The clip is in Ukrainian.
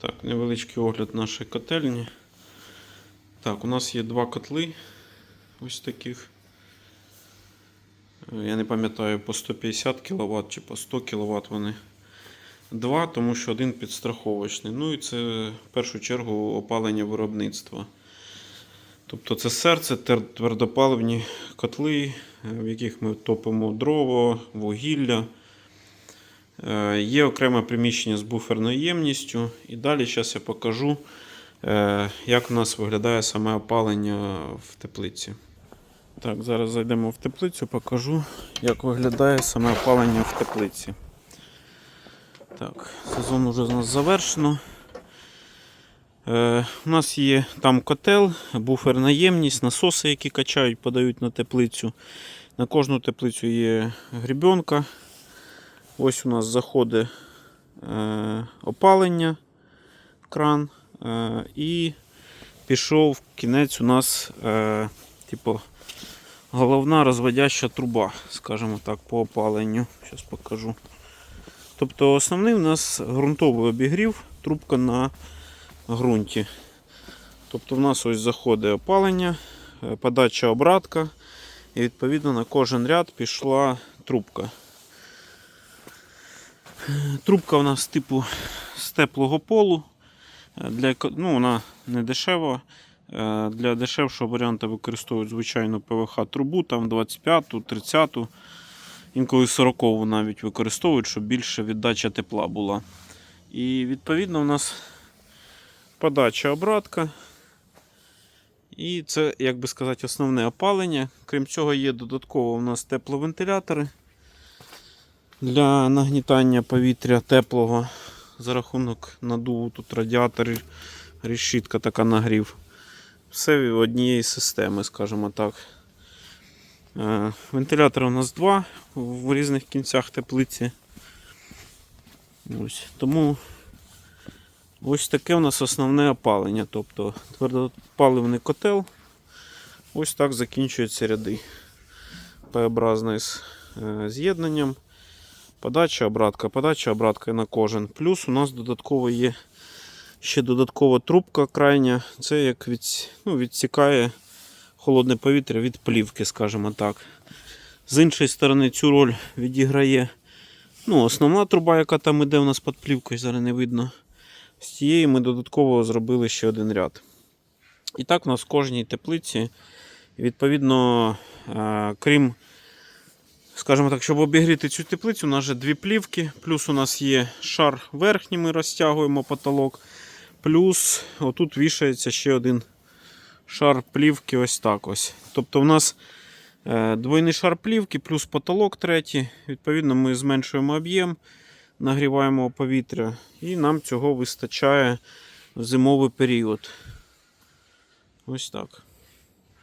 Так, невеличкий огляд нашої котельні. Так, у нас є два котли. Ось таких. Е, Я не пам'ятаю, по 150 кВт чи по 100 кВт вони. Два, тому що один підстраховочний. Ну і це в першу чергу опалення виробництва. Тобто це серце, твердопаливні котли, е, в яких ми топимо дрова, вугілля. Е, Є окреме приміщення з буферною ємністю. І далі зараз я покажу, е, як у нас виглядає саме опалення в теплиці. Так, зараз зайдемо в теплицю, покажу, як виглядає саме опалення в теплиці. Так, сезон уже у нас завершено. Е, у нас є там котел, буферна ємність, насоси, які качають, подають на теплицю. На кожну теплицю є грібенка. Ось у нас заходить е, опалення, кран. Е, і пішов кінець у нас е, типу, головна розводяща труба, скажімо так, по опаленню. Зараз покажу. Тобто основний у нас ґрунтовий обігрів, трубка на ґрунті. Тобто в нас ось заходить опалення, подача обратка, і відповідно на кожен ряд пішла трубка. Трубка у нас типу з теплого полу. Е, Для, ну, вона не дешева. Е, Для дешевшого варіанту використовують звичайну ПВХ трубу, там 25-ту, 30-ту, інколи 40-ту навіть використовують, щоб більше віддача тепла була. І відповідно у нас подача обратка. І це, як би сказати, основне опалення. Крім цього, є додатково у нас тепловентилятори для нагнітання повітря теплого за рахунок надуву. Тут радіатори, решітка така нагрів. Все в однієї системи, скажімо так. Е, Вентилятори у нас два в різних кінцях теплиці. Ось. Тому ось таке у нас основне опалення. Тобто твердопаливний котел. Ось так закінчуються ряди. П-образне з е, з'єднанням. Подача, обратка, подача, обратка на кожен. Плюс у нас додатково є ще додаткова трубка крайня. Це як від, ну, відсікає холодне повітря від плівки, скажімо так. З іншої сторони, цю роль відіграє ну, основна труба, яка там іде у нас під плівкою, зараз не видно. З цієї ми додатково зробили ще один ряд. І так у нас в кожній теплиці, відповідно, е, крім, скажімо так, щоб обігріти цю теплицю, у нас же дві плівки, плюс у нас є шар верхній, ми розтягуємо потолок. Плюс отут вішається ще один шар плівки, ось так ось. Тобто у нас е, двойний шар плівки, плюс потолок третій. Відповідно, ми зменшуємо об'єм, нагріваємо повітря, і нам цього вистачає в зимовий період. Ось так.